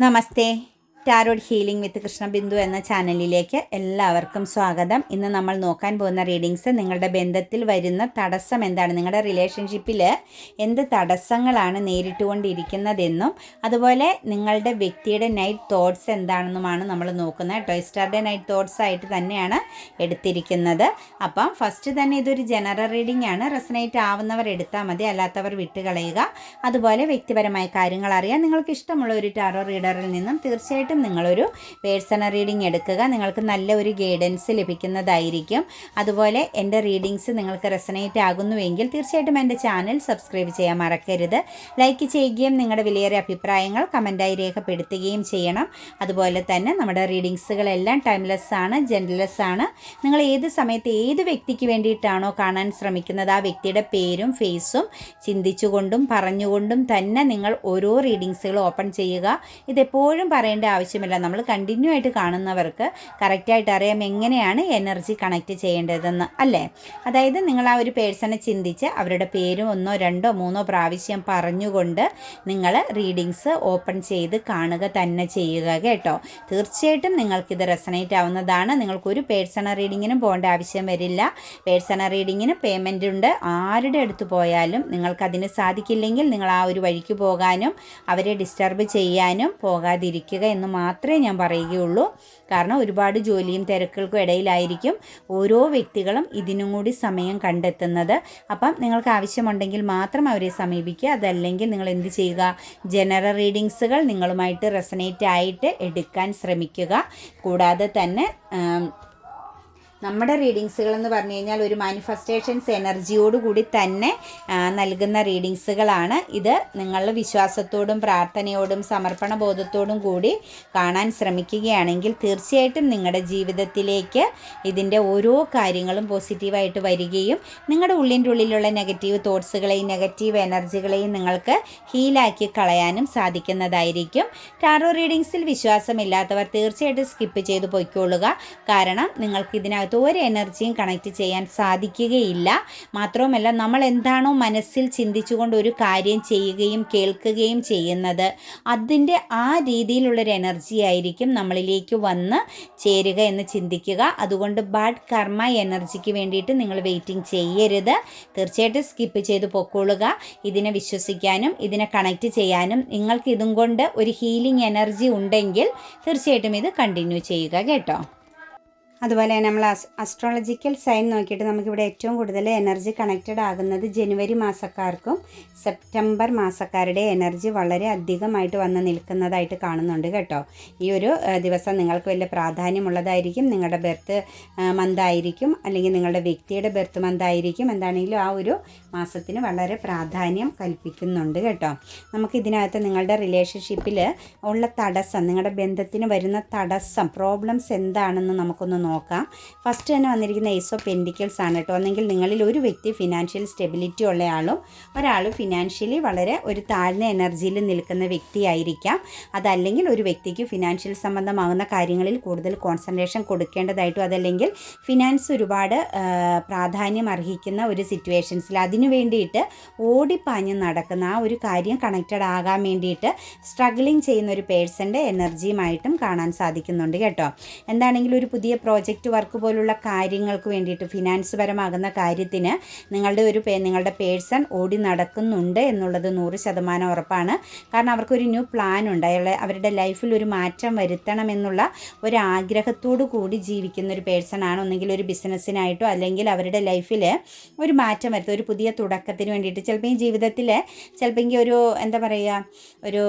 नमस्ते। Tarot healing വിത്ത് കൃഷ്ണബിന്ദു എന്ന ചാനലിലേക്ക് എല്ലാവർക്കും സ്വാഗതം. ഇന്ന് നമ്മൾ നോക്കാൻ പോകുന്ന റീഡിങ്സ് നിങ്ങളുടെ ബന്ധത്തിൽ വരുന്ന തടസ്സം എന്താണ്? നിങ്ങളുടെ റിലേഷൻഷിപ്പിൽ എന്ത് തടസ്സങ്ങളാണ് നേരിട്ടുകൊണ്ടിരിക്കുന്നതെന്നും അതുപോലെ നിങ്ങളുടെ വ്യക്തിയുടെ നൈറ്റ് തോട്ട്സ് എന്താണെന്നുമാണ് നമ്മൾ നോക്കുന്നത്. ടോയ്സ്റ്റാറുടെ നൈറ്റ് തോട്ട്സ് ആയിട്ട് തന്നെയാണ് എടുത്തിരിക്കുന്നത്. അപ്പം ഫസ്റ്റ് തന്നെ ഇതൊരു ജനറൽ റീഡിംഗ് ആണ്. റെസനേറ്റ് ആവുന്നവർ എടുത്താൽ മതി അല്ലാത്തവർ വിട്ടുകളയുക. അതുപോലെ വ്യക്തിപരമായ കാര്യങ്ങൾ അറിയാൻ നിങ്ങൾക്ക് ഇഷ്ടമുള്ള ഒരു ടാറോ റീഡറിൽ നിന്നും തീർച്ചയായിട്ടും നിങ്ങളൊരു പേഴ്സണൽ റീഡിംഗ് എടുക്കുക. നിങ്ങൾക്ക് നല്ല ഒരു ഗൈഡൻസ് ലഭിക്കുന്നതായിരിക്കും. അതുപോലെ എന്റെ റീഡിങ്സ് നിങ്ങൾക്ക് റെസനേറ്റ് ആകുന്നുവെങ്കിൽ തീർച്ചയായിട്ടും എന്റെ ചാനൽ സബ്സ്ക്രൈബ് ചെയ്യാൻ മറക്കരുത്. ലൈക്ക് ചെയ്യുകയും നിങ്ങളുടെ വിലയേറിയ അഭിപ്രായങ്ങൾ കമന്റായി രേഖപ്പെടുത്തുകയും ചെയ്യണം. അതുപോലെ തന്നെ നമ്മുടെ റീഡിങ്സുകളെല്ലാം ടൈംലെസ് ആണ് ജെൻഡർലെസ് ആണ്. നിങ്ങൾ ഏത് സമയത്ത് ഏത് വ്യക്തിക്ക് വേണ്ടിയിട്ടാണോ കാണാൻ ശ്രമിക്കുന്നത് ആ വ്യക്തിയുടെ പേരും ഫേസും ചിന്തിച്ചുകൊണ്ടും പറഞ്ഞുകൊണ്ടും തന്നെ നിങ്ങൾ ഓരോ റീഡിങ്സുകൾ ഓപ്പൺ ചെയ്യുക. ഇതെപ്പോഴും പറയേണ്ട ആവശ്യമില്ല. നമ്മൾ കണ്ടിന്യൂ ആയിട്ട് കാണുന്നവർക്ക് കറക്റ്റായിട്ട് അറിയാം എങ്ങനെയാണ് എനർജി കണക്ട് ചെയ്യേണ്ടതെന്ന് അല്ലേ? അതായത് നിങ്ങൾ ആ ഒരു പേഴ്സണെ ചിന്തിച്ച് അവരുടെ പേരും ഒന്നോ രണ്ടോ മൂന്നോ പ്രാവശ്യം പറഞ്ഞുകൊണ്ട് നിങ്ങൾ റീഡിങ്സ് ഓപ്പൺ ചെയ്ത് കാണുക തന്നെ ചെയ്യുക കേട്ടോ. തീർച്ചയായിട്ടും നിങ്ങൾക്കിത് റെസനേറ്റ് ആവുന്നതാണ്. നിങ്ങൾക്കൊരു പേഴ്സണൽ റീഡിങ്ങിനും പോകേണ്ട ആവശ്യം വരില്ല. പേഴ്സണൽ റീഡിങ്ങിന് പേയ്മെന്റ് ഉണ്ട്. ആരുടെ അടുത്ത് പോയാലും നിങ്ങൾക്കതിന് സാധിക്കില്ലെങ്കിൽ നിങ്ങൾ ആ ഒരു വഴിക്ക് പോകാനും അവരെ ഡിസ്റ്റർബ് ചെയ്യാനും പോകാതിരിക്കുക എന്ന് മാത്രമേ ഞാൻ പറയുകയുള്ളൂ. കാരണം ഒരുപാട് ജോലിയും തിരക്കുകൾക്കും ഇടയിലായിരിക്കും ഓരോ വ്യക്തികളും ഇതിനും കൂടി സമയം കണ്ടെത്തുന്നത്. അപ്പം നിങ്ങൾക്ക് ആവശ്യമുണ്ടെങ്കിൽ മാത്രം അവരെ സമീപിക്കുക. അതല്ലെങ്കിൽ നിങ്ങൾ എന്ത് ചെയ്യുക? ജനറൽ റീഡിങ്സുകൾ നിങ്ങളുമായിട്ട് റെസനേറ്റ് ആയിട്ട് എടുക്കാൻ ശ്രമിക്കുക. കൂടാതെ തന്നെ നമ്മുടെ റീഡിങ്സുകൾ എന്ന് പറഞ്ഞു കഴിഞ്ഞാൽ ഒരു മാനിഫെസ്റ്റേഷൻസ് എനർജിയോടുകൂടി തന്നെ നൽകുന്ന റീഡിങ്സുകളാണ് ഇത് നിങ്ങളുടെ വിശ്വാസത്തോടും പ്രാർത്ഥനയോടും സമർപ്പണ ബോധത്തോടും കൂടി കാണാൻ ശ്രമിക്കുകയാണെങ്കിൽ തീർച്ചയായിട്ടും നിങ്ങളുടെ ജീവിതത്തിലേക്ക് ഇതിന്റെ ഓരോ കാര്യങ്ങളും പോസിറ്റീവായിട്ട് വരികയും നിങ്ങളുടെ ഉള്ളിന്റെ ഉള്ളിലുള്ള നെഗറ്റീവ് തോട്ട്സുകളെയും നെഗറ്റീവ് എനർജികളെയും നിങ്ങൾക്ക് ഹീലാക്കി കളയാനും സാധിക്കുന്നതായിരിക്കും. ടാറോ റീഡിങ്സിൽ വിശ്വാസമില്ലാത്തവർ തീർച്ചയായിട്ടും സ്കിപ്പ് ചെയ്ത് പൊയ്ക്കൊള്ളുക. കാരണം നിങ്ങൾക്ക് ഇതിനകത്ത് ഒരു എനർജിയും കണക്ട് ചെയ്യാൻ സാധിക്കുകയില്ല. മാത്രവുമല്ല നമ്മൾ എന്താണോ മനസ്സിൽ ചിന്തിച്ചുകൊണ്ട് ഒരു കാര്യം ചെയ്യുകയും കേൾക്കുകയും ചെയ്യുന്നത് അതിന്റെ ആ രീതിയിലുള്ളൊരു എനർജി ആയിരിക്കും നമ്മളിലേക്ക് വന്ന് ചേരുക എന്ന് ചിന്തിക്കുക. അതുകൊണ്ട് ബാഡ് കർമ്മ എനർജിക്ക് വേണ്ടിയിട്ട് നിങ്ങൾ വെയിറ്റിംഗ് ചെയ്യരുത്. തീർച്ചയായിട്ടും സ്കിപ്പ് ചെയ്ത് പൊക്കോളുക. ഇതിനെ വിശ്വസിക്കാനും ഇതിനെ കണക്റ്റ് ചെയ്യാനും നിങ്ങൾക്ക് ഇതും കൊണ്ട് ഒരു ഹീലിംഗ് എനർജി ഉണ്ടെങ്കിൽ തീർച്ചയായിട്ടും ഇത് കണ്ടിന്യൂ ചെയ്യുക കേട്ടോ. അതുപോലെ തന്നെ നമ്മൾ അസ്ട്രോളജിക്കൽ സൈൻ നോക്കിയിട്ട് നമുക്കിവിടെ ഏറ്റവും കൂടുതൽ എനർജി കണക്റ്റഡ് ആകുന്നത് ജനുവരി മാസക്കാർക്കും സെപ്റ്റംബർ മാസക്കാരുടെ എനർജി വളരെ അധികമായിട്ട് വന്ന് നിൽക്കുന്നതായിട്ട് കാണുന്നുണ്ട് കേട്ടോ. ഈ ഒരു ദിവസം നിങ്ങൾക്ക് വലിയ പ്രാധാന്യമുള്ളതായിരിക്കും നിങ്ങളുടെ ബർത്ത് മന്ത് ആയിരിക്കും അല്ലെങ്കിൽ നിങ്ങളുടെ വ്യക്തിയുടെ ബർത്ത് മന്ത് ആയിരിക്കും എന്താണെങ്കിലും ആ ഒരു മാസത്തിന് വളരെ പ്രാധാന്യം കൽപ്പിക്കുന്നുണ്ട് കേട്ടോ. നമുക്ക് ഇതിനകത്ത് നിങ്ങളുടെ റിലേഷൻഷിപ്പിൽ ഉള്ള തടസ്സം നിങ്ങളുടെ ബന്ധത്തിന് വരുന്ന തടസ്സം പ്രോബ്ലംസ് എന്താണെന്ന് നമുക്കൊന്ന് നോക്കാം. ഫസ്റ്റ് തന്നെ വന്നിരിക്കുന്ന ഏസ് ഓഫ് പെൻഡിക്കൽസ് ആണ് കേട്ടോ. ഒന്നെങ്കിൽ നിങ്ങളിൽ ഒരു വ്യക്തി ഫിനാൻഷ്യൽ സ്റ്റെബിലിറ്റി ഉള്ള ആളും ഒരാൾ ഫിനാൻഷ്യലി വളരെ ഒരു താഴ്ന്ന എനർജിയിൽ നിൽക്കുന്ന വ്യക്തിയായിരിക്കാം അതല്ലെങ്കിൽ ഒരു വ്യക്തിക്ക് ഫിനാൻഷ്യൽ സംബന്ധമാകുന്ന കാര്യങ്ങളിൽ കൂടുതൽ കോൺസെൻട്രേഷൻ കൊടുക്കേണ്ടതായിട്ടും അതല്ലെങ്കിൽ ഫിനാൻസ് ഒരുപാട് പ്രാധാന്യം അർഹിക്കുന്ന ഒരു സിറ്റുവേഷൻസിൽ അതിനു വേണ്ടിയിട്ട് ഓടിപ്പാഞ്ഞ് നടക്കുന്ന ആ ഒരു കാര്യം കണക്റ്റഡ് ആകാൻ വേണ്ടിയിട്ട് സ്ട്രഗ്ലിങ് ചെയ്യുന്ന ഒരു പേഴ്സന്റെ എനർജിയുമായിട്ടും കാണാൻ സാധിക്കുന്നുണ്ട് കേട്ടോ. എന്താണെങ്കിലും ഒരു പുതിയ പ്രോജക്റ്റ് വർക്ക് പോലുള്ള കാര്യങ്ങൾക്ക് വേണ്ടിയിട്ട് ഫിനാൻസ് പരമാകുന്ന കാര്യത്തിന് നിങ്ങളുടെ ഒരു നിങ്ങളുടെ പേഴ്സൺ ഓടി നടക്കുന്നുണ്ട് എന്നുള്ളത് നൂറ് ശതമാനം ഉറപ്പാണ്. കാരണം അവർക്കൊരു ന്യൂ പ്ലാൻ ഉണ്ട്. അയാളെ അവരുടെ ലൈഫിൽ ഒരു മാറ്റം വരുത്തണമെന്നുള്ള ഒരു ഒരാഗ്രഹത്തോടു കൂടി ജീവിക്കുന്ന ഒരു പേഴ്സൺ ആണ്. ഒന്നെങ്കിൽ ഒരു ബിസിനസ്സിനായിട്ടോ അല്ലെങ്കിൽ അവരുടെ ലൈഫിൽ ഒരു മാറ്റം വരുത്തുക ഒരു പുതിയ തുടക്കത്തിന് വേണ്ടിയിട്ട്. ചിലപ്പോൾ ഈ ജീവിതത്തിൽ ചിലപ്പോൾ ഒരു എന്താ പറയുക ഒരു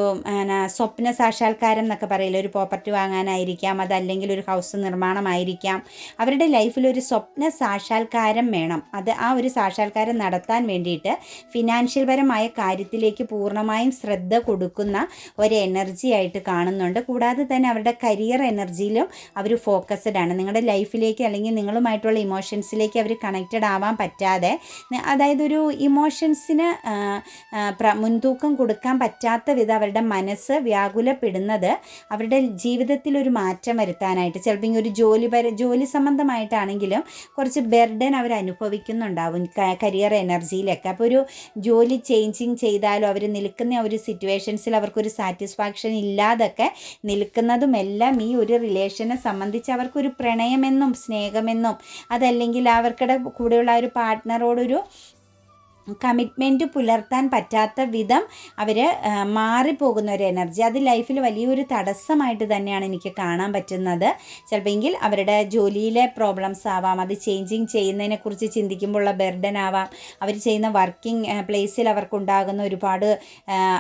സ്വപ്ന സാക്ഷാത്കാരം എന്നൊക്കെ പറയില്ല? ഒരു പ്രോപ്പർട്ടി വാങ്ങാനായിരിക്കാം അതല്ലെങ്കിൽ ഒരു ഹൗസ് നിർമ്മാണമായിരിക്കാം. അവരുടെ ലൈഫിൽ ഒരു സ്വപ്ന സാക്ഷാത്കാരം വേണം. അത് ആ ഒരു സാക്ഷാത്കാരം നടത്താൻ വേണ്ടിയിട്ട് ഫിനാൻഷ്യൽ പരമായ കാര്യത്തിലേക്ക് പൂർണമായും ശ്രദ്ധ കൊടുക്കുന്ന ഒരു എനർജി ആയിട്ട് കാണുന്നുണ്ട്. കൂടാതെ തന്നെ അവരുടെ കരിയർ എനർജിയിലും അവർ ഫോക്കസ്ഡ് ആണ്. നിങ്ങളുടെ ലൈഫിലേക്ക് അല്ലെങ്കിൽ നിങ്ങളുമായിട്ടുള്ള ഇമോഷൻസിലേക്ക് അവർ കണക്റ്റഡ് ആവാൻ പറ്റാതെ അതായത് ഒരു ഇമോഷൻസിന് മുൻതൂക്കം കൊടുക്കാൻ പറ്റാത്ത വിധം അവരുടെ മനസ്സ് വ്യാകുലപ്പെടുന്നത് അവരുടെ ജീവിതത്തിൽ ഒരു മാറ്റം വരുത്താനായിട്ട്. ചിലപ്പോൾ ഒരു ജോലി പര ജോലി സംബന്ധമായിട്ടാണെങ്കിലും കുറച്ച് ബെർഡൻ അവർ അനുഭവിക്കുന്നുണ്ടാവും കരിയർ എനർജിയിലൊക്കെ അപ്പോൾ ഒരു ജോലി ചേഞ്ചിങ് ചെയ്താലും അവർ നിൽക്കുന്ന ഒരു സിറ്റുവേഷൻസിൽ അവർക്കൊരു സാറ്റിസ്ഫാക്ഷൻ ഇല്ലാതൊക്കെ നിൽക്കുന്നതുമെല്ലാം ഈ ഒരു റിലേഷനെ സംബന്ധിച്ച് അവർക്കൊരു പ്രണയമെന്നും സ്നേഹമെന്നും അതല്ലെങ്കിൽ അവർക്കിടെ കൂടെയുള്ള ഒരു പാർട്ട്ണറോടൊരു കമ്മിറ്റ്മെന്റ് പുലർത്താൻ പറ്റാത്ത വിധം അവർ മാറിപ്പോകുന്ന ഒരു എനർജി അത് ലൈഫിൽ വലിയൊരു തടസ്സമായിട്ട് തന്നെയാണ് എനിക്ക് കാണാൻ പറ്റുന്നത്. ചിലപ്പോൾ അവരുടെ ജോലിയിലെ പ്രോബ്ലംസ് ആവാം അത് ചേഞ്ചിങ് ചെയ്യുന്നതിനെക്കുറിച്ച് ചിന്തിക്കുമ്പോഴുള്ള ബെർഡൻ ആവാം. അവർ ചെയ്യുന്ന വർക്കിംഗ് പ്ലേസിൽ അവർക്കുണ്ടാകുന്ന ഒരുപാട്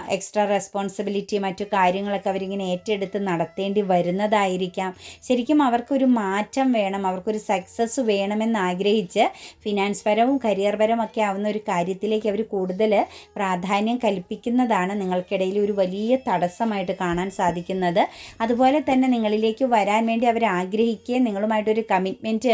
എക്സ്ട്രാ റെസ്പോൺസിബിലിറ്റി മറ്റു കാര്യങ്ങളൊക്കെ അവരിങ്ങനെ ഏറ്റെടുത്ത് നടത്തേണ്ടി വരുന്നതായിരിക്കാം. ശരിക്കും അവർക്കൊരു മാറ്റം വേണം അവർക്കൊരു സക്സസ് വേണമെന്ന് ആഗ്രഹിച്ച് ഫിനാൻസ് പരവും കരിയർ പരവും ഒക്കെ ആവുന്ന ഒരു കാര്യത്തിൽ കാര്യത്തിലേക്ക് അവർ കൂടുതൽ പ്രാധാന്യം കൽപ്പിക്കുന്നതാണ് നിങ്ങൾക്കിടയിൽ ഒരു വലിയ തടസ്സമായിട്ട് കാണാൻ സാധിക്കുന്നത്. അതുപോലെ തന്നെ നിങ്ങളിലേക്ക് വരാൻ വേണ്ടി അവർ ആഗ്രഹിക്കുകയും നിങ്ങളുമായിട്ടൊരു കമ്മിറ്റ്മെന്റ്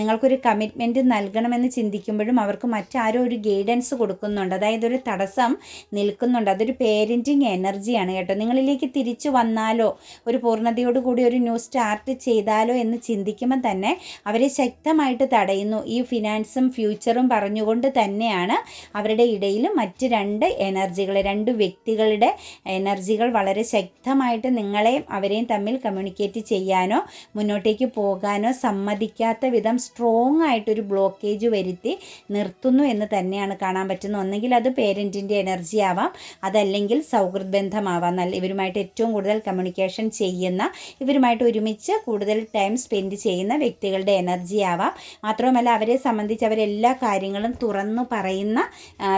നിങ്ങൾക്കൊരു കമ്മിറ്റ്മെന്റ് നൽകണമെന്ന് ചിന്തിക്കുമ്പോഴും അവർക്ക് മറ്റാരോ ഒരു ഗൈഡൻസ് കൊടുക്കുന്നുണ്ട്. അതായത് ഒരു തടസ്സം നിൽക്കുന്നുണ്ട്. അതൊരു പേരന്റിങ് എനർജിയാണ് കേട്ടോ. നിങ്ങളിലേക്ക് തിരിച്ചു വന്നാലോ ഒരു പൂർണതയോടുകൂടി ഒരു ന്യൂ സ്റ്റാർട്ട് ചെയ്താലോ എന്ന് ചിന്തിക്കുമ്പോൾ തന്നെ അവരെ ശക്തമായിട്ട് തടയുന്നു. ഈ ഫിനാൻസും ഫ്യൂച്ചറും പറഞ്ഞുകൊണ്ട് തന്നെയാണ് അവരുടെ ഇടയിൽ മറ്റ് രണ്ട് എനർജികൾ രണ്ട് വ്യക്തികളുടെ എനർജികൾ വളരെ ശക്തമായിട്ട് നിങ്ങളെയും അവരെയും തമ്മിൽ കമ്മ്യൂണിക്കേറ്റ് ചെയ്യാനോ മുന്നോട്ടേക്ക് പോകാനോ സമ്മതിക്കാത്ത വിധം സ്ട്രോങ് ആയിട്ടൊരു ബ്ലോക്കേജ് വരുത്തി നിർത്തുന്നു എന്ന് തന്നെയാണ് കാണാൻ പറ്റുന്നത്. ഒന്നെങ്കിൽ അത് പേരന്റിന്റെ എനർജി ആവാം അതല്ലെങ്കിൽ സൗഹൃദ ബന്ധമാവാം. നല്ല ഇവരുമായിട്ട് ഏറ്റവും കൂടുതൽ കമ്മ്യൂണിക്കേഷൻ ചെയ്യുന്ന ഇവരുമായിട്ട് ഒരുമിച്ച് കൂടുതൽ ടൈം സ്പെൻഡ് ചെയ്യുന്ന വ്യക്തികളുടെ എനർജി ആവാം. മാത്രമല്ല അവരെ സംബന്ധിച്ച് അവരെല്ലാ കാര്യങ്ങളും തുറന്നു പറയുന്ന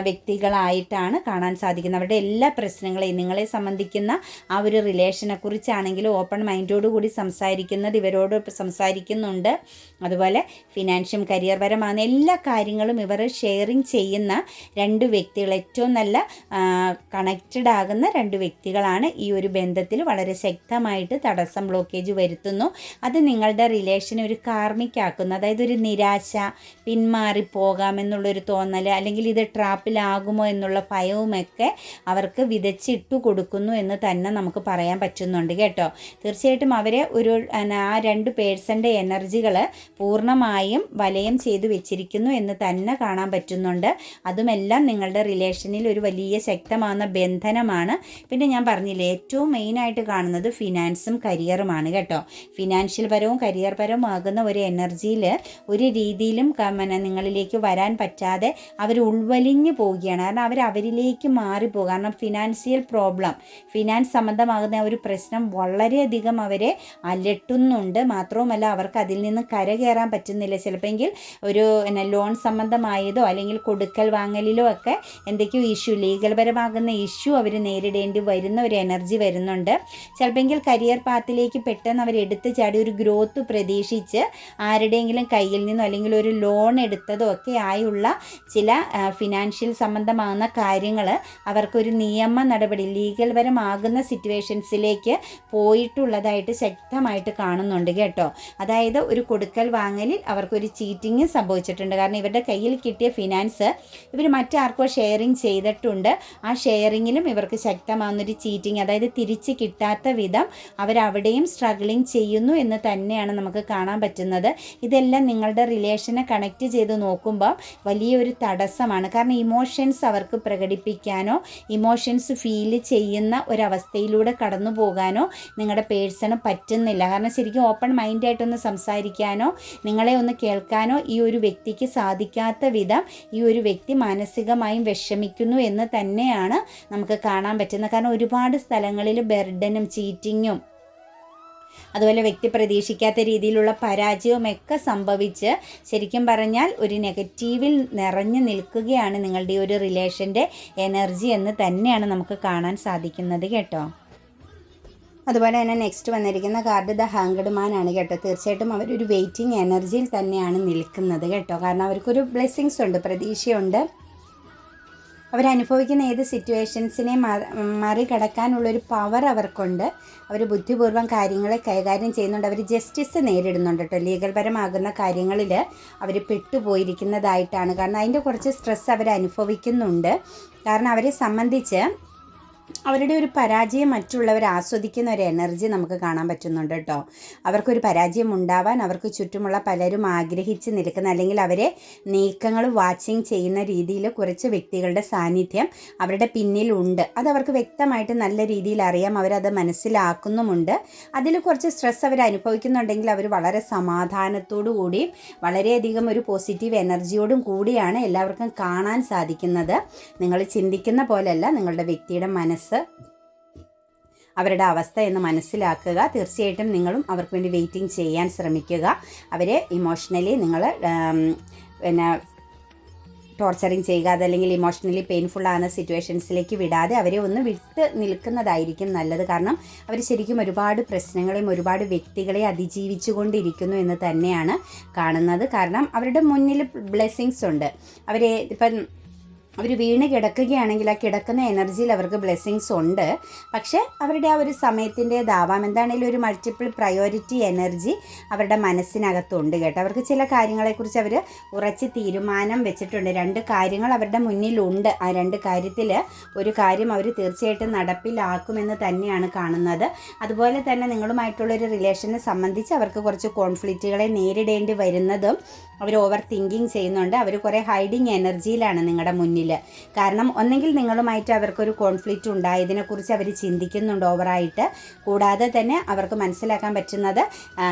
വ്യക്തികളായിട്ടാണ് കാണാൻ സാധിക്കുന്നത്. അവരുടെ എല്ലാ പ്രശ്നങ്ങളെയും നിങ്ങളെ സംബന്ധിക്കുന്ന ആ ഒരു റിലേഷനെ കുറിച്ചാണെങ്കിലും ഓപ്പൺ മൈൻഡോടുകൂടി സംസാരിക്കുന്നത് ഇവരോട് സംസാരിക്കുന്നുണ്ട്. അതുപോലെ ഫിനാൻഷ്യം കരിയർ പരമാകുന്ന എല്ലാ കാര്യങ്ങളും ഇവർ ഷെയറിങ് ചെയ്യുന്ന രണ്ട് വ്യക്തികൾ ഏറ്റവും നല്ല കണക്റ്റഡ് ആകുന്ന രണ്ട് വ്യക്തികളാണ് ഈ ഒരു ബന്ധത്തിൽ വളരെ ശക്തമായിട്ട് തടസ്സം ബ്ലോക്കേജ് വരുത്തുന്നു. അത് നിങ്ങളുടെ റിലേഷനെ ഒരു കാർമ്മിക്കാക്കുന്നു അതായത് ഒരു നിരാശ പിന്മാറി പോകാമെന്നുള്ളൊരു തോന്നൽ അല്ലെങ്കിൽ ഇത് ട്രാപ്പിലാകുമോ എന്നുള്ള ഭയവുമൊക്കെ അവർക്ക് വിതച്ചിട്ടു കൊടുക്കുന്നു എന്ന് തന്നെ നമുക്ക് പറയാൻ പറ്റുന്നുണ്ട് കേട്ടോ. തീർച്ചയായിട്ടും അവരെ ഒരു ആ രണ്ട് പേഴ്സന്റെ എനർജികൾ പൂർണമായും വലയം ചെയ്തു വെച്ചിരിക്കുന്നു എന്ന് തന്നെ കാണാൻ പറ്റുന്നുണ്ട്. അതുമെല്ലാം നിങ്ങളുടെ റിലേഷനിൽ ഒരു വലിയ ശക്തമാകുന്ന ബന്ധനമാണ്. പിന്നെ ഞാൻ പറഞ്ഞില്ലേ ഏറ്റവും മെയിനായിട്ട് കാണുന്നത് ഫിനാൻസും കരിയറുമാണ് കേട്ടോ. ഫിനാൻഷ്യൽ പരവും കരിയർ പരവുമാകുന്ന ഒരു എനർജിയിൽ ഒരു രീതിയിലും നിങ്ങളിലേക്ക് വരാൻ പറ്റാതെ അവർ ഉൾവലിഞ്ഞു പോവുകയാണ്. കാരണം അവർ അവരിലേക്ക് മാറിപ്പോകും. കാരണം ഫിനാൻഷ്യൽ പ്രോബ്ലം ഫിനാൻസ് സംബന്ധമാകുന്ന ഒരു പ്രശ്നം വളരെയധികം അവരെ അലട്ടുന്നുണ്ട്. മാത്രവുമല്ല അവർക്ക് അതിൽ നിന്ന് കരകയറാൻ പറ്റുന്നില്ല. ചിലപ്പോൾ ഒരു ലോൺ സംബന്ധമായതോ അല്ലെങ്കിൽ കൊടുക്കൽ വാങ്ങലിലോ ഒക്കെ എന്തൊക്കെയോ ഇഷ്യൂ ലീഗൽപരമാകുന്ന ഇഷ്യൂ അവർ നേരിടേണ്ടി വരുന്ന ഒരു എനർജി വരുന്നുണ്ട്. ചിലപ്പോൾ കരിയർ പാത്തിലേക്ക് പെട്ടെന്ന് അവർ എടുത്തു ചാടി ഒരു ഗ്രോത്ത് പ്രതീക്ഷിച്ച് ആരുടെയെങ്കിലും കയ്യിൽ നിന്നോ അല്ലെങ്കിൽ ഒരു ലോൺ എടുത്തതോ ഒക്കെ ആയുള്ള ചില ഫിനാൻഷ്യൽ സംബന്ധമാകുന്ന കാര്യങ്ങൾ അവർക്കൊരു നിയമ നടപടി ലീഗൽ പരമാകുന്ന സിറ്റുവേഷൻസിലേക്ക് പോയിട്ടുള്ളതായിട്ട് ശക്തമായിട്ട് കാണുന്നുണ്ട് കേട്ടോ. അതായത് ഒരു കൊടുക്കൽ വാങ്ങലിൽ അവർക്കൊരു ചീറ്റിങ് സംഭവിച്ചിട്ടുണ്ട്. കാരണം ഇവരുടെ കയ്യിൽ കിട്ടിയ ഫിനാൻസ് ഇവർ മറ്റാർക്കോ ഷെയറിങ് ചെയ്തിട്ടുണ്ട്. ആ ഷെയറിങ്ങിലും ഇവർക്ക് ശക്തമാകുന്നൊരു ചീറ്റിങ് അതായത് തിരിച്ച് കിട്ടാത്ത വിധം അവരവിടെയും സ്ട്രഗിളിങ് ചെയ്യുന്നു എന്ന് തന്നെയാണ് നമുക്ക് കാണാൻ പറ്റുന്നത്. ഇതെല്ലാം നിങ്ങളുടെ റിലേഷനെ കണക്ട് ചെയ്ത് നോക്കുമ്പോൾ വലിയൊരു തടസ്സമാണ് കാരണം ഇമോഷൻസ് അവർക്ക് പ്രകടിപ്പിക്കാനോ ഇമോഷൻസ് ഫീൽ ചെയ്യുന്ന ഒരവസ്ഥയിലൂടെ കടന്നു പോകാനോ നിങ്ങളുടെ പേഴ്സണ് പറ്റുന്നില്ല. കാരണം ശരിക്കും ഓപ്പൺ മൈൻഡായിട്ടൊന്ന് സംസാരിക്കാനോ നിങ്ങളെ ഒന്ന് കേൾക്കാനോ ഈ ഒരു വ്യക്തിക്ക് സാധിക്കാത്ത വിധം ഈ ഒരു വ്യക്തി മാനസികമായും വിഷമിക്കുന്നു എന്ന് തന്നെയാണ് നമുക്ക് കാണാൻ പറ്റുന്നത്. കാരണം ഒരുപാട് സ്ഥലങ്ങളിൽ ബെർഡനും ചീറ്റിങ്ങും അതുപോലെ വ്യക്തി പ്രതീക്ഷിക്കാത്ത രീതിയിലുള്ള പരാജയവുമൊക്കെ സംഭവിച്ച് ശരിക്കും പറഞ്ഞാൽ ഒരു നെഗറ്റീവിൽ നിറഞ്ഞു നിൽക്കുകയാണ് നിങ്ങളുടെ ഒരു റിലേഷന്റെ എനർജി എന്ന് തന്നെയാണ് നമുക്ക് കാണാൻ സാധിക്കുന്നത് കേട്ടോ. അതുപോലെ തന്നെ നെക്സ്റ്റ് വന്നിരിക്കുന്ന കാർഡ് ദ ഹാങ്കഡ് മാൻ ആണ് കേട്ടോ. തീർച്ചയായിട്ടും അവരൊരു വെയിറ്റിംഗ് എനർജിയിൽ തന്നെയാണ് നിൽക്കുന്നത് കേട്ടോ. കാരണം അവർക്കൊരു ബ്ലെസ്സിങ്സ് ഉണ്ട് പ്രതീക്ഷയുണ്ട്. അവരനുഭവിക്കുന്ന ഏത് സിറ്റുവേഷൻസിനെ മറികടക്കാനുള്ളൊരു പവർ അവർക്കുണ്ട്. അവർ ബുദ്ധിപൂർവം കാര്യങ്ങളെ കൈകാര്യം ചെയ്യുന്നുണ്ട്. അവർ ജസ്റ്റിസ് നേരിടുന്നുണ്ട് കേട്ടോ. ലീഗൽപരമാകുന്ന കാര്യങ്ങളിൽ അവർ പെട്ടുപോയിരിക്കുന്നതായിട്ടാണ്. കാരണം അതിന്റെ കുറച്ച് സ്ട്രെസ് അവർ അനുഭവിക്കുന്നുണ്ട് കാരണം അവരെ സംബന്ധിച്ച് അവരുടെ ഒരു പരാജയം മറ്റുള്ളവർ ആസ്വദിക്കുന്ന ഒരു എനർജി നമുക്ക് കാണാൻ പറ്റുന്നുണ്ട് കേട്ടോ. അവർക്കൊരു പരാജയം ഉണ്ടാവാൻ അവർക്ക് ചുറ്റുമുള്ള പലരും ആഗ്രഹിച്ച് നിൽക്കുന്ന അല്ലെങ്കിൽ അവരെ നീക്കങ്ങൾ വാച്ചിങ് ചെയ്യുന്ന രീതിയിൽ കുറച്ച് വ്യക്തികളുടെ സാന്നിധ്യം അവരുടെ പിന്നിലുണ്ട് അത് അവർക്ക് വ്യക്തമായിട്ട് നല്ല രീതിയിൽ അറിയാം. അവരത് മനസ്സിലാക്കുന്നുമുണ്ട്. അതിൽ കുറച്ച് സ്ട്രെസ് അവർ അനുഭവിക്കുന്നുണ്ടെങ്കിൽ അവർ വളരെ സമാധാനത്തോടു കൂടിയും വളരെയധികം ഒരു പോസിറ്റീവ് എനർജിയോടും കൂടിയാണ് എല്ലാവർക്കും കാണാൻ സാധിക്കുന്നത്. നിങ്ങൾ ചിന്തിക്കുന്ന പോലെയല്ല നിങ്ങളുടെ വ്യക്തിയുടെ മനസ്സ്. അവരുടെ അവസ്ഥ എന്ന് മനസ്സിലാക്കുക. തീർച്ചയായിട്ടും നിങ്ങളും അവർക്ക് വേണ്ടി വെയിറ്റിംഗ് ചെയ്യാൻ ശ്രമിക്കുക. അവരെ ഇമോഷണലി നിങ്ങൾ പിന്നെ ടോർച്ചറിങ് ചെയ്യുക. അതല്ലെങ്കിൽ ഇമോഷണലി പെയിൻഫുൾ ആകുന്ന സിറ്റുവേഷൻസിലേക്ക് വിടാതെ അവരെ ഒന്ന് വിട്ട് നിൽക്കുന്നതായിരിക്കും നല്ലത്. കാരണം അവർ ശരിക്കും ഒരുപാട് പ്രശ്നങ്ങളെയും ഒരുപാട് വ്യക്തികളെ അതിജീവിച്ചുകൊണ്ടിരിക്കുന്നു എന്ന് തന്നെയാണ് കാണുന്നത്. കാരണം അവരുടെ മുന്നിൽ ബ്ലെസ്സിങ്സ് ഉണ്ട്. അവരെ ഇപ്പം അവർ വീണ് കിടക്കുകയാണെങ്കിൽ ആ കിടക്കുന്ന എനർജിയിൽ അവർക്ക് ബ്ലെസ്സിങ്സ് ഉണ്ട്. പക്ഷേ അവരുടെ ആ ഒരു സമയത്തിന്റെതാവാം എന്താണെങ്കിലും ഒരു മൾട്ടിപ്പിൾ പ്രയോറിറ്റി എനർജി അവരുടെ മനസ്സിനകത്തുണ്ട് കേട്ടോ. അവർക്ക് ചില കാര്യങ്ങളെക്കുറിച്ച് അവർ ഉറച്ച് തീരുമാനം വെച്ചിട്ടുണ്ട്. രണ്ട് കാര്യങ്ങൾ അവരുടെ മുന്നിലുണ്ട്. ആ രണ്ട് കാര്യത്തിൽ ഒരു കാര്യം അവർ തീർച്ചയായിട്ടും നടപ്പിലാക്കുമെന്ന് തന്നെയാണ് കാണുന്നത്. അതുപോലെ തന്നെ നിങ്ങളുമായിട്ടുള്ളൊരു റിലേഷനെ സംബന്ധിച്ച് അവർക്ക് കുറച്ച് കോൺഫ്ലിക്റ്റുകളെ നേരിടേണ്ടി വരുന്നതും അവർ ഓവർ തിങ്കിങ് ചെയ്യുന്നുണ്ട്. അവർ കുറേ ഹൈഡിങ് എനർജിയിലാണ് നിങ്ങളുടെ മുന്നിൽ കാരണം ഒന്നെങ്കിൽ നിങ്ങളുമായിട്ട് അവർക്കൊരു കോൺഫ്ലിക്റ്റ് ഉണ്ടായതിനെക്കുറിച്ച് അവർ ചിന്തിക്കുന്നുണ്ട് ഓവറായിട്ട് കൂടാതെ തന്നെ അവർക്ക് മനസ്സിലാക്കാൻ പറ്റുന്നത്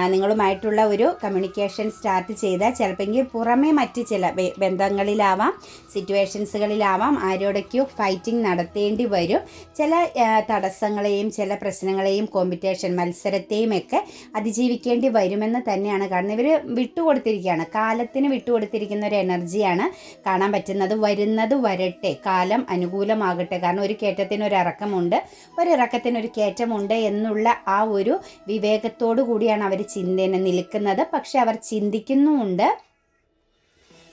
നിങ്ങളുമായിട്ടുള്ള ഒരു കമ്മ്യൂണിക്കേഷൻ സ്റ്റാർട്ട് ചെയ്താൽ ചിലപ്പോൾ പുറമേ മറ്റ് ചില ബന്ധങ്ങളിലാവാം സിറ്റുവേഷൻസുകളിലാവാം ആരോടൊക്കെയോ ഫൈറ്റിംഗ് നടത്തേണ്ടി വരും. ചില തടസ്സങ്ങളെയും ചില പ്രശ്നങ്ങളെയും കോമ്പറ്റീഷൻ മത്സരത്തെയും ഒക്കെ അതിജീവിക്കേണ്ടി വരുമെന്ന് തന്നെയാണ് കാരണം ഇവർ വിട്ടുകൊടുത്തിരിക്കുകയാണ്. കാലത്തിന് വിട്ടുകൊടുത്തിരിക്കുന്ന ഒരു എനർജിയാണ് കാണാൻ പറ്റുന്നത്. വരുന്നത് വരട്ടെ. കാലം അനുകൂലമാകട്ടെ. കാരണം ഒരു കയറ്റത്തിന് ഒരു ഇറക്കമുണ്ട് ഒരു ഇറക്കത്തിന് ഒരു കയറ്റമുണ്ട് എന്നുള്ള ആ ഒരു വിവേകത്തോടു കൂടിയാണ് അവർ ചിന്തേനെ നിൽക്കുന്നത്. പക്ഷെ അവർ ചിന്തിക്കുന്നുമുണ്ട്.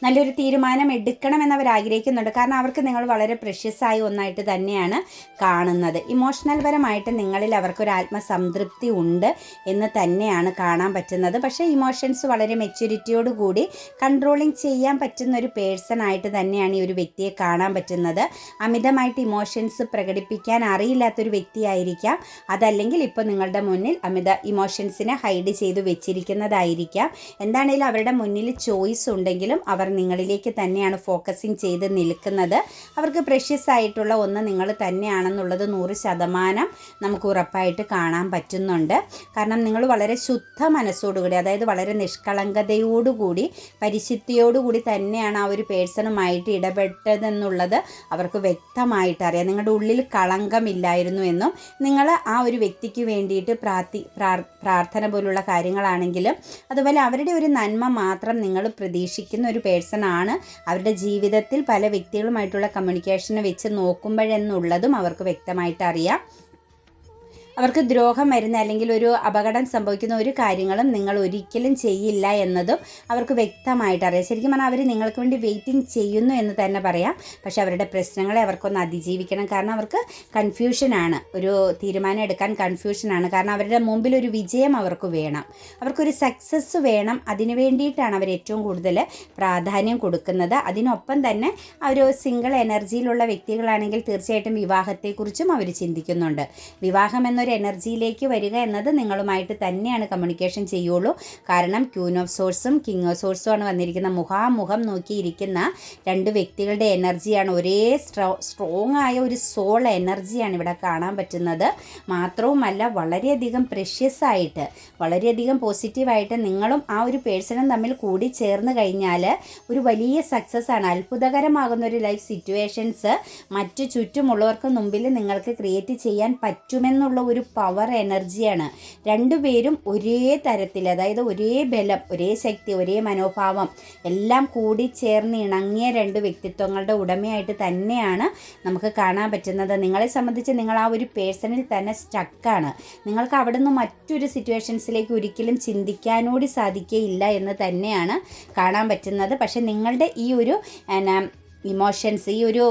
നല്ലൊരു തീരുമാനം എടുക്കണമെന്ന് അവർ ആഗ്രഹിക്കുന്നുണ്ട് കാരണം അവർക്ക് നിങ്ങൾ വളരെ പ്രഷ്യസ് ആയി ഒന്നായിട്ട് തന്നെയാണ് കാണുന്നത്. ഇമോഷണൽ പരമായിട്ട് നിങ്ങളിൽ അവർക്കൊരു ആത്മസംതൃപ്തി ഉണ്ട് എന്ന് തന്നെയാണ് കാണാൻ പറ്റുന്നത്. പക്ഷേ ഇമോഷൻസ് വളരെ മെച്യൂരിറ്റിയോട് കൂടി കൺട്രോളിങ് ചെയ്യാൻ പറ്റുന്ന ഒരു പേഴ്സൺ ആയിട്ട് തന്നെയാണ് ഈ ഒരു വ്യക്തിയെ കാണാൻ പറ്റുന്നത്. അമിതമായിട്ട് ഇമോഷൻസ് പ്രകടിപ്പിക്കാൻ അറിയില്ലാത്തൊരു വ്യക്തിയായിരിക്കാം. അതല്ലെങ്കിൽ ഇപ്പോൾ നിങ്ങളുടെ മുന്നിൽ അമിത ഇമോഷൻസിനെ ഹൈഡ് ചെയ്ത് വെച്ചിരിക്കുന്നതായിരിക്കാം. എന്താണെങ്കിലും അവരുടെ മുന്നിൽ ചോയ്സ് ഉണ്ടെങ്കിലും അവർ നിങ്ങളിലേക്ക് തന്നെയാണ് ഫോക്കസിങ് ചെയ്ത് നിൽക്കുന്നത്. അവർക്ക് പ്രഷ്യസ് ആയിട്ടുള്ള ഒന്ന് നിങ്ങൾ തന്നെയാണെന്നുള്ളത് നൂറ് ശതമാനം നമുക്ക് ഉറപ്പായിട്ട് കാണാൻ പറ്റുന്നുണ്ട്. കാരണം നിങ്ങൾ വളരെ ശുദ്ധ മനസ്സോടുകൂടി അതായത് വളരെ നിഷ്കളങ്കതയോടുകൂടി പരിശുദ്ധിയോടുകൂടി തന്നെയാണ് ആ ഒരു പേഴ്സണുമായിട്ട് ഇടപെട്ടതെന്നുള്ളത് അവർക്ക് വ്യക്തമായിട്ട് അറിയാം. നിങ്ങളുടെ ഉള്ളിൽ കളങ്കമില്ലായിരുന്നു എന്നും നിങ്ങൾ ആ ഒരു വ്യക്തിക്ക് വേണ്ടിയിട്ട് പ്രാർത്ഥി പ്രാർത്ഥന പോലുള്ള കാര്യങ്ങളാണെങ്കിലും അതുപോലെ അവരുടെ ഒരു നന്മ മാത്രം നിങ്ങൾ പ്രതീക്ഷിക്കുന്ന ഒരു ആണ്. അവരുടെ ജീവിതത്തിൽ പല വ്യക്തികളുമായിട്ടുള്ള കമ്മ്യൂണിക്കേഷനെ വെച്ച് നോക്കുമ്പോഴെന്നുള്ളതും അവർക്ക് വ്യക്തമായിട്ട് അറിയാം. അവർക്ക് ദ്രോഹം വരുന്ന അല്ലെങ്കിൽ ഒരു അപകടം സംഭവിക്കുന്ന ഒരു കാര്യങ്ങളും നിങ്ങൾ ഒരിക്കലും ചെയ്യില്ല എന്നതും അവർക്ക് വ്യക്തമായിട്ട് അറിയാം. ശരിക്കും പറഞ്ഞാൽ അവർ നിങ്ങൾക്ക് വേണ്ടി വെയിറ്റിംഗ് ചെയ്യുന്നു എന്ന് തന്നെ പറയാം. പക്ഷേ അവരുടെ പ്രശ്നങ്ങളെ അവർക്കൊന്ന് അതിജീവിക്കണം. കാരണം അവർക്ക് കൺഫ്യൂഷനാണ് ഒരു തീരുമാനം എടുക്കാൻ കൺഫ്യൂഷനാണ് കാരണം അവരുടെ മുമ്പിൽ ഒരു വിജയം അവർക്ക് വേണം. അവർക്കൊരു സക്സസ് വേണം. അതിനു വേണ്ടിയിട്ടാണ് അവർ ഏറ്റവും കൂടുതൽ പ്രാധാന്യം കൊടുക്കുന്നത്. അതിനൊപ്പം തന്നെ അവർ സിംഗിൾ എനർജിയിലുള്ള വ്യക്തികളാണെങ്കിൽ തീർച്ചയായിട്ടും വിവാഹത്തെക്കുറിച്ചും അവർ ചിന്തിക്കുന്നുണ്ട്. വിവാഹം എന്നൊരു എനർജിയിലേക്ക് വരിക എന്നത് നിങ്ങളുമായിട്ട് തന്നെയാണ് കമ്മ്യൂണിക്കേഷൻ ചെയ്യുള്ളൂ. കാരണം ക്യൂൻ ഓഫ് സോഴ്സും കിങ് ഓഫ് സോഴ്സും ആണ് വന്നിരിക്കുന്ന മുഖാമുഖം നോക്കിയിരിക്കുന്ന രണ്ട് വ്യക്തികളുടെ എനർജിയാണ്. ഒരേ സ്ട്രോ സ്ട്രോങ് ആയ ഒരു സോൾ എനർജിയാണ് ഇവിടെ കാണാൻ പറ്റുന്നത്. മാത്രവുമല്ല വളരെയധികം പ്രഷ്യസ് ആയിട്ട് വളരെയധികം പോസിറ്റീവായിട്ട് നിങ്ങളും ആ ഒരു പേഴ്സണും തമ്മിൽ കൂടി ചേർന്ന് കഴിഞ്ഞാൽ ഒരു വലിയ സക്സസ് ആണ്. അത്ഭുതകരമാകുന്ന ഒരു ലൈഫ് സിറ്റുവേഷൻസ് മറ്റു ചുറ്റുമുള്ളവർക്ക് മുമ്പിൽ നിങ്ങൾക്ക് ക്രിയേറ്റ് ചെയ്യാൻ പറ്റുമെന്നുള്ള ഒരു പവർ എനർജിയാണ് രണ്ടുപേരും ഒരേ തരത്തിൽ അതായത് ഒരേ ബലം ഒരേ ശക്തി ഒരേ മനോഭാവം എല്ലാം കൂടി ചേർന്ന് ഇണങ്ങിയ രണ്ട് വ്യക്തിത്വങ്ങളുടെ ഉടമയായിട്ട് തന്നെയാണ് നമുക്ക് കാണാൻ പറ്റുന്നത്. നിങ്ങളെ സംബന്ധിച്ച് നിങ്ങൾ ആ ഒരു പേഴ്സണിൽ തന്നെ സ്റ്റക്കാണ് നിങ്ങൾക്ക് അവിടെ നിന്ന് മറ്റൊരു സിറ്റുവേഷൻസിലേക്ക് ഒരിക്കലും ചിന്തിക്കാനോടി സാധിക്കുകയില്ല എന്ന് തന്നെയാണ് കാണാൻ പറ്റുന്നത്. പക്ഷേ നിങ്ങളുടെ ഈ ഒരു ഇമോഷൻസ് ഈ ഒരു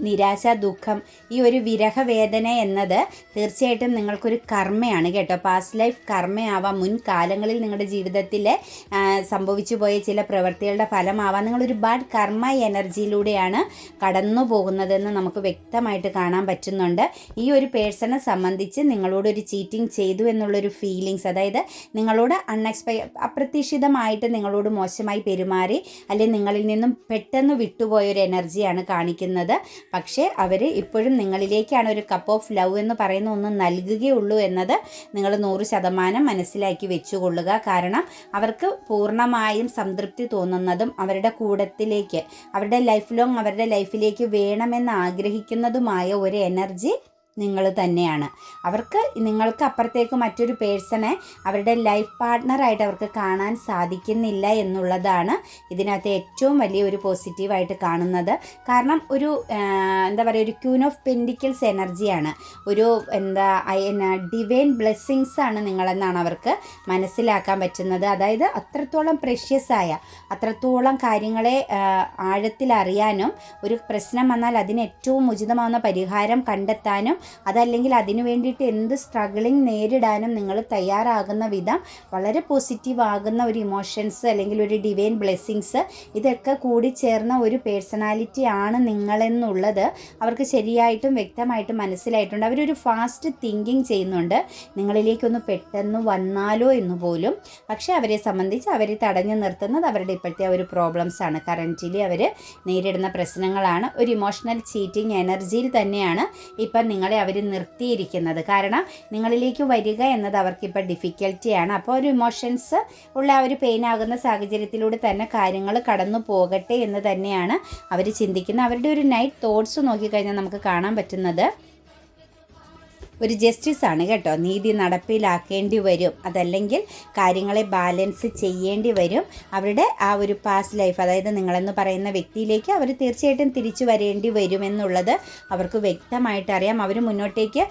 നിരാശ ദുഃഖം ഈ ഒരു വിരഹവേദന എന്നത് തീർച്ചയായിട്ടും നിങ്ങൾക്കൊരു കർമ്മയാണ് കേട്ടോ. പാസ്റ്റ് ലൈഫ് കർമ്മയാവാം മുൻ കാലങ്ങളിൽ നിങ്ങളുടെ ജീവിതത്തിൽ സംഭവിച്ചു പോയ ചില പ്രവൃത്തികളുടെ ഫലമാവാം. നിങ്ങളൊരു ബാഡ് കർമ്മ എനർജിയിലൂടെയാണ് കടന്നു പോകുന്നതെന്ന് നമുക്ക് വ്യക്തമായിട്ട് കാണാൻ പറ്റുന്നുണ്ട്. ഈ ഒരു പേഴ്സണെ സംബന്ധിച്ച് നിങ്ങളോടൊരു ചീറ്റിംഗ് ചെയ്തു എന്നുള്ളൊരു ഫീലിങ്സ് അതായത് നിങ്ങളോട് അൺഎക്സ്പെ അപ്രതീക്ഷിതമായിട്ട് നിങ്ങളോട് മോശമായി പെരുമാറി അല്ലെങ്കിൽ നിങ്ങളിൽ നിന്നും പെട്ടെന്ന് വിട്ടുപോയൊരു എനർജിയാണ് കാണിക്കുന്നത്. പക്ഷേ അവർ ഇപ്പോഴും നിങ്ങളിലേക്കാണ് ഒരു കപ്പ് ഓഫ് ലവ് എന്ന് പറയുന്ന ഒന്ന് നൽകുകയുള്ളൂ എന്നത് നിങ്ങൾ നൂറ് ശതമാനം മനസ്സിലാക്കി വെച്ചുകൊള്ളുക. കാരണം അവർക്ക് പൂർണമായും സംതൃപ്തി തോന്നുന്നതും അവരുടെ കൂടത്തിലേക്ക് അവരുടെ ലൈഫ് ലോങ് അവരുടെ ലൈഫിലേക്ക് വേണമെന്ന് ആഗ്രഹിക്കുന്നതുമായ ഒരു എനർജി നിങ്ങൾ തന്നെയാണ്. അവർക്ക് നിങ്ങൾക്ക് അപ്പുറത്തേക്ക് മറ്റൊരു പേഴ്സണെ അവരുടെ ലൈഫ് പാർട്ട്ണറായിട്ട് അവർക്ക് കാണാൻ സാധിക്കുന്നില്ല എന്നുള്ളതാണ് ഇതിനകത്ത് ഏറ്റവും വലിയ ഒരു പോസിറ്റീവായിട്ട് കാണുന്നത്. കാരണം ഒരു എന്താ പറയുക ഒരു ക്യൂൻ ഓഫ് പെൻഡിക്കൽസ് എനർജിയാണ്. ഒരു എന്താ എന്നാ ഡിവൈൻ ബ്ലെസ്സിങ്സ് ആണ് നിങ്ങളെന്നാണ് അവർക്ക് മനസ്സിലാക്കാൻ പറ്റുന്നത്. അതായത് അത്രത്തോളം പ്രഷ്യസായ അത്രത്തോളം കാര്യങ്ങളെ ആഴത്തിൽ അറിയാനും ഒരു പ്രശ്നം വന്നാൽ അതിന് ഏറ്റവും ഉചിതമാവുന്ന പരിഹാരം കണ്ടെത്താനും അതല്ലെങ്കിൽ അതിനു വേണ്ടിയിട്ട് എന്ത് സ്ട്രഗിളിങ് നേരിടാനും നിങ്ങൾ തയ്യാറാകുന്ന വിധം വളരെ പോസിറ്റീവ് ആകുന്ന ഒരു ഇമോഷൻസ് അല്ലെങ്കിൽ ഒരു ഡിവൈൻ ബ്ലെസ്സിങ്സ് ഇതൊക്കെ കൂടി ചേർന്ന ഒരു പേഴ്സണാലിറ്റി ആണ് നിങ്ങളെന്നുള്ളത് അവർക്ക് ശരിയായിട്ടും വ്യക്തമായിട്ടും മനസ്സിലായിട്ടുണ്ട്. അവരൊരു ഫാസ്റ്റ് തിങ്കിങ് ചെയ്യുന്നുണ്ട്. നിങ്ങളിലേക്കൊന്ന് പെട്ടെന്ന് വന്നാലോ എന്ന് പോലും. പക്ഷേ അവരെ സംബന്ധിച്ച് അവരെ തടഞ്ഞു നിർത്തുന്നത് അവരുടെ ഇപ്പോഴത്തെ ഒരു പ്രോബ്ലംസ് ആണ്. കറന്റിലി അവർ നേരിടുന്ന പ്രശ്നങ്ങളാണ്. ഒരു ഇമോഷണൽ ചീറ്റിംഗ് എനർജിയിൽ തന്നെയാണ് ഇപ്പം നിങ്ങളെ അവർ നിർത്തിയിരിക്കുന്നത്. കാരണം നിങ്ങളിലേക്ക് വരിക എന്നത് അവർക്കിപ്പോൾ ഡിഫിക്കൽറ്റിയാണ് അപ്പോൾ ഒരു ഇമോഷൻസ് ഉള്ള ഒരു പെയിൻ ആകുന്ന സാഹചര്യത്തിലൂടെ തന്നെ കാര്യങ്ങൾ കടന്നു പോകട്ടെ എന്ന് തന്നെയാണ് അവർ ചിന്തിക്കുന്നത്. അവരുടെ ഒരു നൈറ്റ് തോട്ട്സ് നോക്കിക്കഴിഞ്ഞാൽ നമുക്ക് കാണാൻ പറ്റുന്നത്. ഒരു ജസ്റ്റിസ് ആണ് കേട്ടോ. നീതി നടപ്പിലാക്കേണ്ടി വരും. അതല്ലെങ്കിൽ കാര്യങ്ങളെ ബാലൻസ് ചെയ്യേണ്ടി വരും. അവരുടെ ആ ഒരു പാസ്റ്റ് ലൈഫ് അതായത് നിങ്ങളെന്ന് പറയുന്ന വ്യക്തിയിലേക്ക് അവർ തീർച്ചയായിട്ടും തിരിച്ചു വരേണ്ടി വരുമെന്നുള്ളത് അവർക്ക് വ്യക്തമായിട്ട് അറിയാം. അവർ മുന്നോട്ടേക്ക്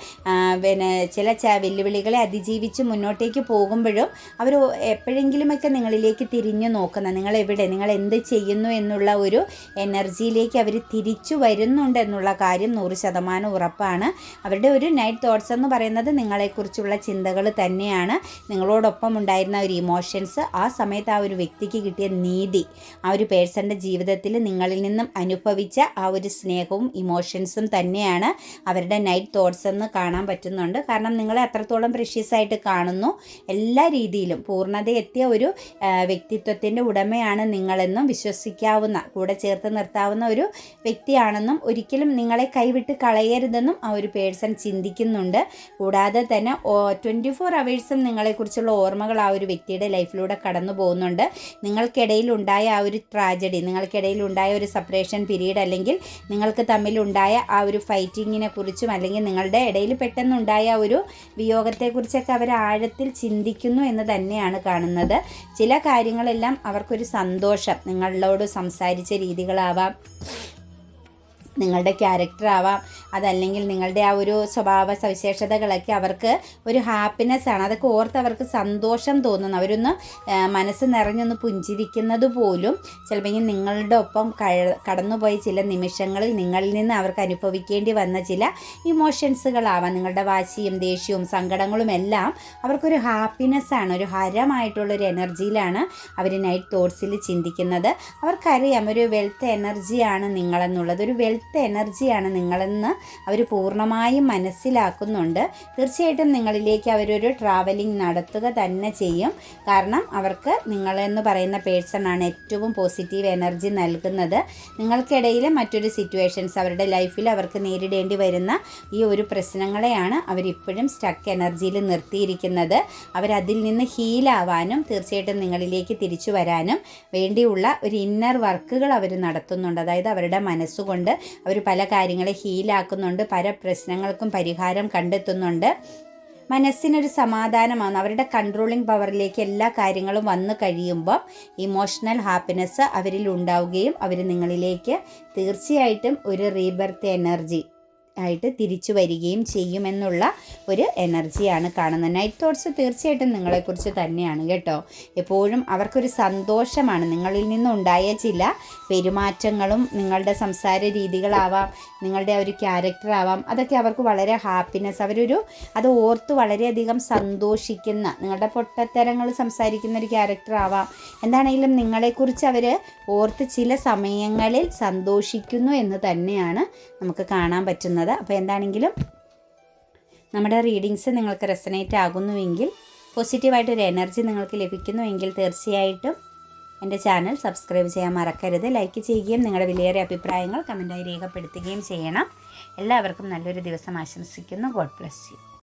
പിന്നെ ചില വെല്ലുവിളികളെ അതിജീവിച്ച് മുന്നോട്ടേക്ക് പോകുമ്പോഴും അവർ എപ്പോഴെങ്കിലുമൊക്കെ നിങ്ങളിലേക്ക് തിരിഞ്ഞു നോക്കുന്ന നിങ്ങൾ എവിടെ നിങ്ങൾ എന്ത് ചെയ്യുന്നു എന്നുള്ള ഒരു എനർജിയിലേക്ക് അവർ തിരിച്ചു വരുന്നുണ്ട് എന്നുള്ള കാര്യം നൂറ് ശതമാനം ഉറപ്പാണ്. അവരുടെ ഒരു നൈറ്റ് തോട്ട്സ് എന്ന് പറയുന്നത് നിങ്ങളെക്കുറിച്ചുള്ള ചിന്തകൾ തന്നെയാണ്. നിങ്ങളോടൊപ്പം ഉണ്ടായിരുന്ന ഒരു ഇമോഷൻസ് ആ സമയത്ത് ആ ഒരു വ്യക്തിക്ക് കിട്ടിയ നീതി ആ ഒരു പേഴ്സന്റെ ജീവിതത്തിൽ നിങ്ങളിൽ നിന്നും അനുഭവിച്ച ആ ഒരു സ്നേഹവും ഇമോഷൻസും തന്നെയാണ് അവരുടെ നൈറ്റ് തോട്ട്സ് എന്ന് കാണാൻ പറ്റുന്നുണ്ട്. കാരണം നിങ്ങളെ അത്രത്തോളം ആയിട്ട് കാണുന്നു. എല്ലാ രീതിയിലും പൂർണതയെത്തിയ ഒരു വ്യക്തിത്വത്തിന്റെ ഉടമയാണ് നിങ്ങളെന്നും വിശ്വസിക്കാവുന്ന കൂടെ ചേർത്ത് നിർത്താവുന്ന ഒരു വ്യക്തിയാണെന്നും ഒരിക്കലും നിങ്ങളെ കൈവിട്ട് കളയരുതെന്നും ആ ഒരു പേഴ്സൺ ചിന്തിക്കുന്നുണ്ട്. കൂടാതെ തന്നെ ട്വന്റി ഫോർ അവേഴ്സും നിങ്ങളെക്കുറിച്ചുള്ള ഓർമ്മകൾ ആ ഒരു വ്യക്തിയുടെ ലൈഫിലൂടെ കടന്നു പോകുന്നുണ്ട്. നിങ്ങൾക്കിടയിൽ ഉണ്ടായ ആ ഒരു ട്രാജഡി നിങ്ങൾക്കിടയിൽ ഉണ്ടായ ഒരു സെപ്പറേഷൻ പീരീഡ് അല്ലെങ്കിൽ നിങ്ങൾക്ക് തമ്മിൽ തമ്മിലുണ്ടായ ആ ഒരു ഫൈറ്റിങ്ങിനെ കുറിച്ചും അല്ലെങ്കിൽ നിങ്ങളുടെ ഇടയിൽ പെട്ടെന്നുണ്ടായ ഒരു വിയോഗത്തെക്കുറിച്ചൊക്കെ അവർ ആഴത്തിൽ ചിന്തിക്കുന്നു എന്ന് തന്നെയാണ് കാണുന്നത്. ചില കാര്യങ്ങളെല്ലാം അവർക്കൊരു സന്തോഷം നിങ്ങളോട് സംസാരിച്ച രീതികളാവാം. നിങ്ങളുടെ ക്യാരക്ടർ ആവാം. അതല്ലെങ്കിൽ നിങ്ങളുടെ ആ ഒരു സ്വഭാവ സവിശേഷതകളൊക്കെ അവർക്ക് ഒരു ഹാപ്പിനെസ് ആണ്. അതൊക്കെ ഓർത്ത് അവർക്ക് സന്തോഷം തോന്നുന്നു അവരൊന്ന് മനസ്സ് നിറഞ്ഞൊന്ന് പുഞ്ചിരിക്കുന്നത് പോലും ചിലപ്പോൾ നിങ്ങളുടെ ഒപ്പം കടന്നുപോയ ചില നിമിഷങ്ങളിൽ നിങ്ങളിൽ നിന്ന് അവർക്ക് അനുഭവിക്കേണ്ടി വന്ന ചില ഇമോഷൻസുകളാവാം നിങ്ങളുടെ വാശിയും ദേഷ്യവും സങ്കടങ്ങളും എല്ലാം അവർക്കൊരു ഹാപ്പിനെസ് ആണ്. ഒരു ഹരമായിട്ടുള്ളൊരു എനർജിയിലാണ് അവർ നൈറ്റ് തോട്ട്സിൽ ചിന്തിക്കുന്നത്. അവർക്കറിയാം ഒരു വെൽത്ത് എനർജിയാണ് നിങ്ങളെന്നുള്ളത്. ഒരു വെൽത്ത് എനർജിയാണ് നിങ്ങളെന്ന് അവർ പൂർണമായും മനസ്സിലാക്കുന്നുണ്ട്. തീർച്ചയായിട്ടും നിങ്ങളിലേക്ക് അവരൊരു ട്രാവലിംഗ് നടത്തുക തന്നെ ചെയ്യും. കാരണം അവർക്ക് നിങ്ങളെന്ന് പറയുന്ന പേഴ്സണാണ് ഏറ്റവും പോസിറ്റീവ് എനർജി നൽകുന്നത്. നിങ്ങൾക്കിടയിൽ മറ്റൊരു സിറ്റുവേഷൻസ് അവരുടെ ലൈഫിൽ അവർക്ക് നേരിടേണ്ടി വരുന്ന ഈ ഒരു പ്രശ്നങ്ങളെയാണ് അവരിപ്പോഴും സ്റ്റക്ക് എനർജിയിൽ നിർത്തിയിരിക്കുന്നത്. അവരതിൽ നിന്ന് ഹീലാവാനും തീർച്ചയായിട്ടും നിങ്ങളിലേക്ക് തിരിച്ചു വരാനും വേണ്ടിയുള്ള ഒരു ഇന്നർ വർക്കുകൾ അവർ നടത്തുന്നുണ്ട്. അതായത് അവരുടെ മനസ്സുകൊണ്ട് അവർ പല കാര്യങ്ങളെ ഹീലാക്കുന്നുണ്ട് പല പ്രശ്നങ്ങൾക്കും പരിഹാരം കണ്ടെത്തുന്നുണ്ട്. മനസ്സിനൊരു സമാധാനമാണ്. അവരുടെ കൺട്രോളിംഗ് പവറിലേക്ക് എല്ലാ കാര്യങ്ങളും വന്നു കഴിയുമ്പോൾ ഇമോഷണൽ ഹാപ്പിനെസ് അവരിൽ ഉണ്ടാവുകയും അവർ നിങ്ങളിലേക്ക് തീർച്ചയായിട്ടും ഒരു റീബർത്ത് എനർജി ആയിട്ട് തിരിച്ചു വരികയും ചെയ്യുമെന്നുള്ള ഒരു എനർജിയാണ് കാണുന്നത്. നൈറ്റ് തോട്ട്സ് തീർച്ചയായിട്ടും നിങ്ങളെക്കുറിച്ച് തന്നെയാണ് കേട്ടോ. എപ്പോഴും അവർക്കൊരു സന്തോഷമാണ്. നിങ്ങളിൽ നിന്നുണ്ടായ ചില പെരുമാറ്റങ്ങളും നിങ്ങളുടെ സംസാര രീതികളാവാം നിങ്ങളുടെ ഒരു ക്യാരക്ടർ ആവാം അതൊക്കെ അവർക്ക് വളരെ ഹാപ്പിനെസ് അവരൊരു അത് ഓർത്ത് വളരെയധികം സന്തോഷിക്കുന്ന നിങ്ങളുടെ പൊട്ടത്തരങ്ങൾ സംസാരിക്കുന്ന ഒരു ക്യാരക്ടർ ആവാം. എന്താണെങ്കിലും നിങ്ങളെക്കുറിച്ച് അവർ ഓർത്ത് ചില സമയങ്ങളിൽ സന്തോഷിക്കുന്നു എന്ന് തന്നെയാണ് നമുക്ക് കാണാൻ പറ്റുന്നത്. അപ്പോൾ എന്താണെങ്കിലും നമ്മുടെ റീഡിങ്സ് നിങ്ങൾക്ക് റെസനേറ്റ് ആകുന്നുവെങ്കിൽ പോസിറ്റീവായിട്ടൊരു എനർജി നിങ്ങൾക്ക് ലഭിക്കുന്നുവെങ്കിൽ തീർച്ചയായിട്ടും എന്റെ ചാനൽ സബ്സ്ക്രൈബ് ചെയ്യാൻ മറക്കരുത്. ലൈക്ക് ചെയ്യുകയും നിങ്ങളുടെ വിലയേറിയ അഭിപ്രായങ്ങൾ കമന്റായി രേഖപ്പെടുത്തുകയും ചെയ്യണം. എല്ലാവർക്കും നല്ലൊരു ദിവസം ആശംസിക്കുന്നു. God bless you